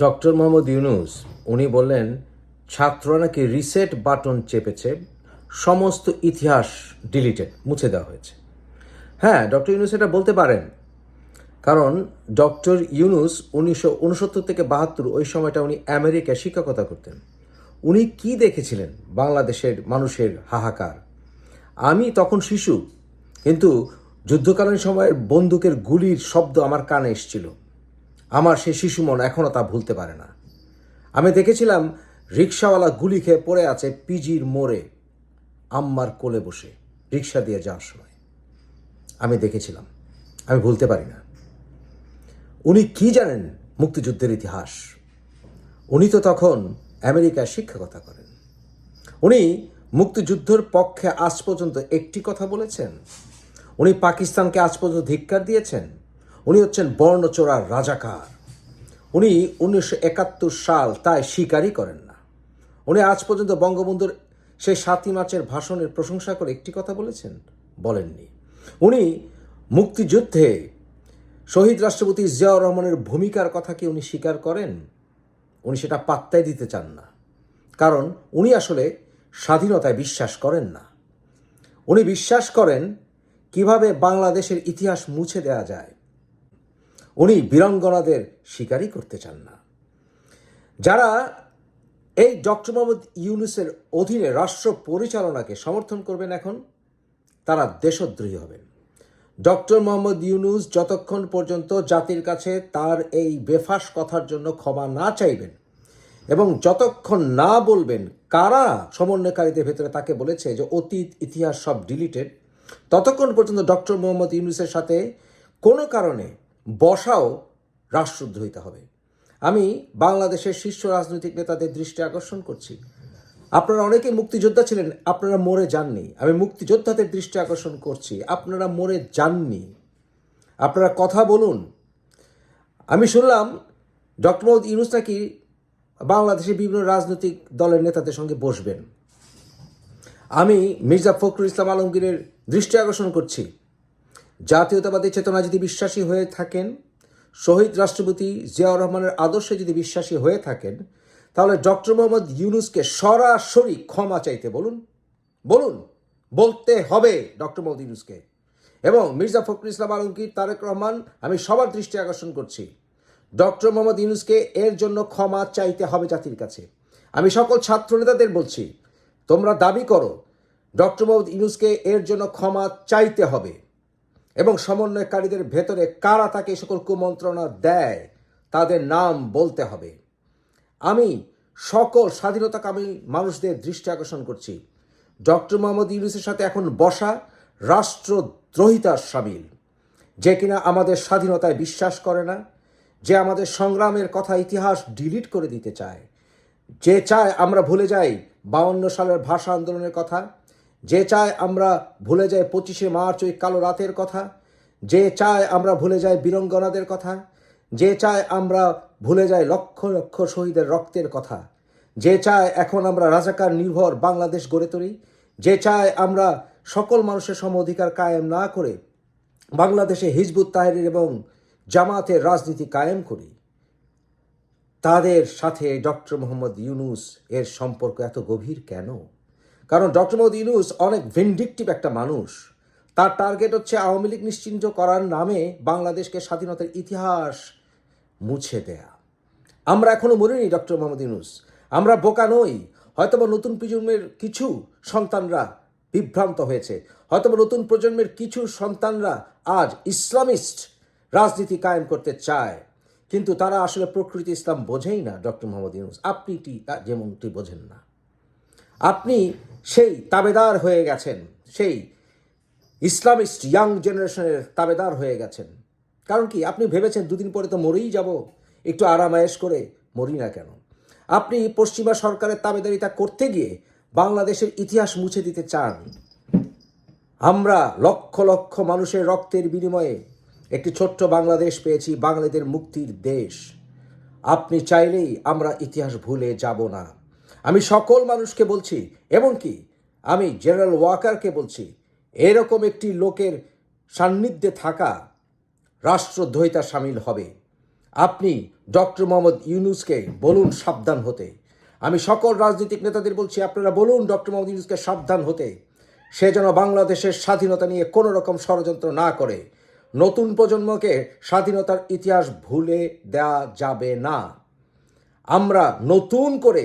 Doctor Mohammad Yunus, উনি বললেন, ছাত্ররা নাকি রিসেট বাটন চেপেছে, সমস্ত ইতিহাস ডিলিটেড মুছে দেওয়া হয়েছে। হ্যাঁ ডক্টর ইউনুস এটা বলতে পারেন। কারণ ডক্টর ইউনুস উনিশশো উনসত্তর থেকে বাহাত্তর, ওই সময়টা উনি আমেরিকায় শিক্ষকতা করতেন। উনি কি দেখেছিলেন বাংলাদেশের মানুষের হাহাকার? আমি তখন শিশু, কিন্তু যুদ্ধকালীন সময়ের বন্দুকের গুলির শব্দ আমার কানে এসেছিল। আমার সে শিশু মন এখনও তা ভুলতে পারে না। আমি দেখেছিলাম রিক্সাওয়ালা গুলি খেয়ে পড়ে আছে পিজির মোড়ে। আম্মার কোলে বসে রিক্সা দিয়ে যাওয়ার সময়। আমি দেখেছিলাম। আমি ভুলতে পারি না। উনি কি জানেন মুক্তিযুদ্ধের ইতিহাস? উনি তো তখন আমেরিকায় শিক্ষকতা করেন। উনি মুক্তিযুদ্ধের পক্ষে আজ পর্যন্ত একটি কথা বলেছেন। উনি পাকিস্তানকে আজ পর্যন্ত ধিক্কার দিয়েছেন। উনি হচ্ছেন বর্ণচোরার রাজাকার। উনি উনিশশো একাত্তর সাল তাই স্বীকারই করেন না। উনি আজ পর্যন্ত বঙ্গবন্ধুর সেই সাতই মার্চের ভাষণের প্রশংসা করে একটি কথা বলেছেন, বলেননি। উনি মুক্তিযুদ্ধে শহীদ রাষ্ট্রপতি জিয়াউর রহমানের ভূমিকার কথা কি উনি স্বীকার করেন? উনি সেটা পাত্তাই দিতে চান না। কারণ উনি আসলে স্বাধীনতায় বিশ্বাস করেন না। উনি বিশ্বাস করেন কীভাবে বাংলাদেশের ইতিহাস মুছে দেওয়া যায়। উনি বীরাঙ্গনাদের শিকারই করতে চান না। যারা এই ডক্টর মোহাম্মদ ইউনুসের অধীনে রাষ্ট্র পরিচালনাকে সমর্থন করবেন এখন, তারা দেশদ্রোহী হবেন। ডক্টর মোহাম্মদ ইউনুস যতক্ষণ পর্যন্ত জাতির কাছে তার এই বেফাস কথার জন্য ক্ষমা না চাইবেন এবং যতক্ষণ না বলবেন কারা সমন্বয়কারীদের ভেতরে তাকে বলেছে যে অতীত, ইতিহাস সব ডিলিটেড, ততক্ষণ পর্যন্ত ডক্টর মোহাম্মদ ইউনুসের সাথে কোনো কারণে বসাও রাষ্ট্রদ্রোহিতা হবে। আমি বাংলাদেশের শীর্ষ রাজনৈতিক নেতাদের দৃষ্টি আকর্ষণ করছি। আপনারা অনেকে মুক্তিযোদ্ধা ছিলেন, আপনারা মরে যাননি। আমি মুক্তিযোদ্ধাদের দৃষ্টি আকর্ষণ করছি, আপনারা মরে যাননি। আপনারা কথা বলুন। আমি শুনলাম ডক্টর মোহাম্মদ ইউনুস নাকি বাংলাদেশের বিভিন্ন রাজনৈতিক দলের নেতাদের সঙ্গে বসবেন। আমি মির্জা ফখরুল ইসলাম আলমগীরের দৃষ্টি আকর্ষণ করছি। জাতীয়তাবাদী চেতনা যদি বিশ্বাসী হয়ে থাকেন, শহীদ রাষ্ট্রপতি জিয়াউর রহমানের আদর্শে যদি বিশ্বাসী হয়ে থাকেন, তাহলে ডক্টর মোহাম্মদ ইউনুসকে সরাসরি ক্ষমা চাইতে বলুন। বলুন, বলতে হবে ডক্টর মোহাম্মদ ইউনুসকে। এবং মির্জা ফখরুল ইসলাম আলমগীর, তারেক রহমান, আমি সবার দৃষ্টি আকর্ষণ করছি, ডক্টর মোহাম্মদ ইউনুসকে এর জন্য ক্ষমা চাইতে হবে জাতির কাছে। আমি সকল ছাত্র নেতাদের বলছি, তোমরা দাবি করো, ডক্টর মোহাম্মদ ইউনুসকে এর জন্য ক্ষমা চাইতে হবে। এবং সমন্বয়কারীদের ভেতরে কারা তাকে সকল কুমন্ত্রণা দেয়, তাদের নাম বলতে হবে। আমি সকল স্বাধীনতাকামী মানুষদের দৃষ্টি আকর্ষণ করছি। ডক্টর মোহাম্মদ ইউনুসের সাথে এখন বসা রাষ্ট্রদ্রোহিতার সামিল, যে কিনা আমাদের স্বাধীনতায় বিশ্বাস করে না, যে আমাদের সংগ্রামের কথা ইতিহাস ডিলিট করে দিতে চায়, যে চায় আমরা ভুলে যাই বাউন্ন সালের ভাষা আন্দোলনের কথা যে চায় আমরা ভুলে যাই পঁচিশে মার্চ ওই কালো রাতের কথা, যে চায় আমরা ভুলে যাই বীরঙ্গনাদের কথা, যে চায় আমরা ভুলে যাই লক্ষ লক্ষ শহীদের রক্তের কথা, যে চায় এখন আমরা রাজাকার নির্ভর বাংলাদেশ গড়ে তুলি, যে চায় আমরা সকল মানুষের সম অধিকার কায়েম না করে বাংলাদেশে হিজবুত তাহরির এবং জামাতের রাজনীতি কায়েম করি। তাদের সাথে ডক্টর মোহাম্মদ ইউনুস এর সম্পর্ক এত গভীর কেন? কারণ ডক্টর মোহাম্মদ ইউনুস অনেক ভিন্ডিকটিভ একটা মানুষ। তার টার্গেট হচ্ছে আওয়ামী লীগ নিশ্চিন্ত করার নামে বাংলাদেশকে স্বাধীনতার ইতিহাস মুছে দেয়া। আমরা এখনও মরিনি ডক্টর মোহাম্মদ ইউনুস। আমরা বোকা নই। হয়তোবা নতুন প্রজন্মের কিছু সন্তানরা বিভ্রান্ত হয়েছে। হয়তোবা নতুন প্রজন্মের কিছু সন্তানরা আজ ইসলামিস্ট রাজনীতি কায়েম করতে চায়। কিন্তু তারা আসলে প্রকৃতি ইসলাম বোঝেই না ডক্টর মোহাম্মদ ইউনুস। আপনি যেমনটি বোঝেন না। আপনি সেই তাবেদার হয়ে গেছেন, সেই ইসলামিস্ট ইয়াং জেনারেশনের তাবেদার হয়ে গেছেন। কারণ কি? আপনি ভেবেছেন দুদিন পরে তো মরেই যাব, একটু আরামায়েশ করে মরি না কেন? আপনি পশ্চিমা সরকারের তাবেদারিতা করতে গিয়ে বাংলাদেশের ইতিহাস মুছে দিতে চান। আমরা লক্ষ লক্ষ মানুষের রক্তের বিনিময়ে একটি ছোট্ট বাংলাদেশ পেয়েছি বাংলাদেশের মুক্তির দেশ। আপনি চাইলেই আমরা ইতিহাস ভুলে যাব না। আমি সকল মানুষকে বলছি, এমনকি আমি জেনারেল ওয়াকারকে বলছি, এরকম একটি লোকের সান্নিধ্যে থাকা রাষ্ট্রদ্রোহিতা সামিল হবে। আপনি ডক্টর মোহাম্মদ ইউনুসকে বলুন সাবধান হতে। আমি সকল রাজনৈতিক নেতাদের বলছি, আপনারা বলুন ডক্টর মোহাম্মদ ইউনুসকে সাবধান হতে। সে যেন বাংলাদেশের স্বাধীনতা নিয়ে কোনো রকম ষড়যন্ত্র না করে। নতুন প্রজন্মকে স্বাধীনতার ইতিহাস ভুলে দেওয়া যাবে না। আমরা নতুন করে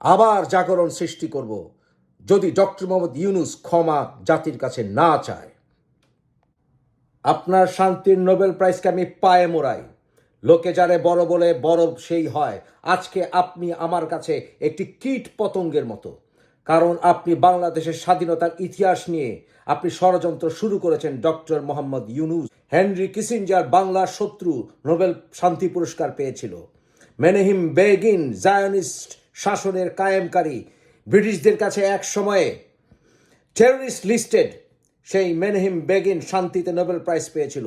আবার জাগরণ সৃষ্টি করব, যদি ডক্টর মোহাম্মদ ইউনুস ক্ষমা জাতির কাছে না চায়। আপনার শান্তির নোবেল প্রাইজকে আমি পায়ে মোড়াই। লোকে যারে বড় বলে বড় সেই হয়। আজকে আপনি আমার কাছে একটি কীট পতঙ্গের মতো। কারণ আপনি বাংলাদেশের স্বাধীনতার ইতিহাস নিয়ে আপনি ষড়যন্ত্র শুরু করেছেন doctor Mohammad Yunus. Henry Kissinger বাংলার শত্রু নোবেল শান্তি পুরস্কার পেয়েছিল। মেনেহিম বেগিন, জায়নিস্ট শাসনের কায়েমকারী ব্রিটিশদের কাছে এক সময়ে টেররিস্ট লিস্টেড সেই মেনহিম বেগিন শান্তিতে নোবেল প্রাইজ পেয়েছিল।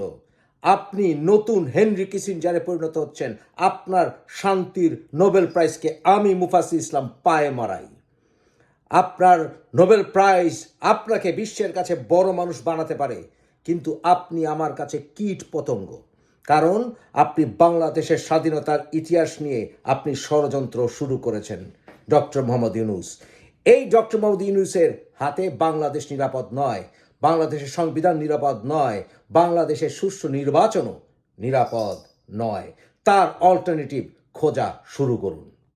আপনি নতুন হেনরি কিসিঞ্জারে পরিণত হচ্ছেন। আপনার শান্তির নোবেল প্রাইজকে আমি মুফাসি ইসলাম পায়ে মারাই। আপনার নোবেল প্রাইজ আপনাকে বিশ্বের কাছে বড় মানুষ বানাতে পারে। কিন্তু আপনি আমার কাছে কীট পতঙ্গ। কারণ আপনি বাংলাদেশের স্বাধীনতার ইতিহাস নিয়ে আপনি ষড়যন্ত্র শুরু করেছেন। ডক্টর মোহাম্মদ ইউনুস। এই ডক্টর মোহাম্মদ ইউনুসের হাতে বাংলাদেশ নিরাপদ নয়, বাংলাদেশের সংবিধান নিরাপদ নয়, বাংলাদেশের সুষ্ঠু নির্বাচনও নিরাপদ নয়। তার অল্টারনেটিভ খোঁজা শুরু করুন।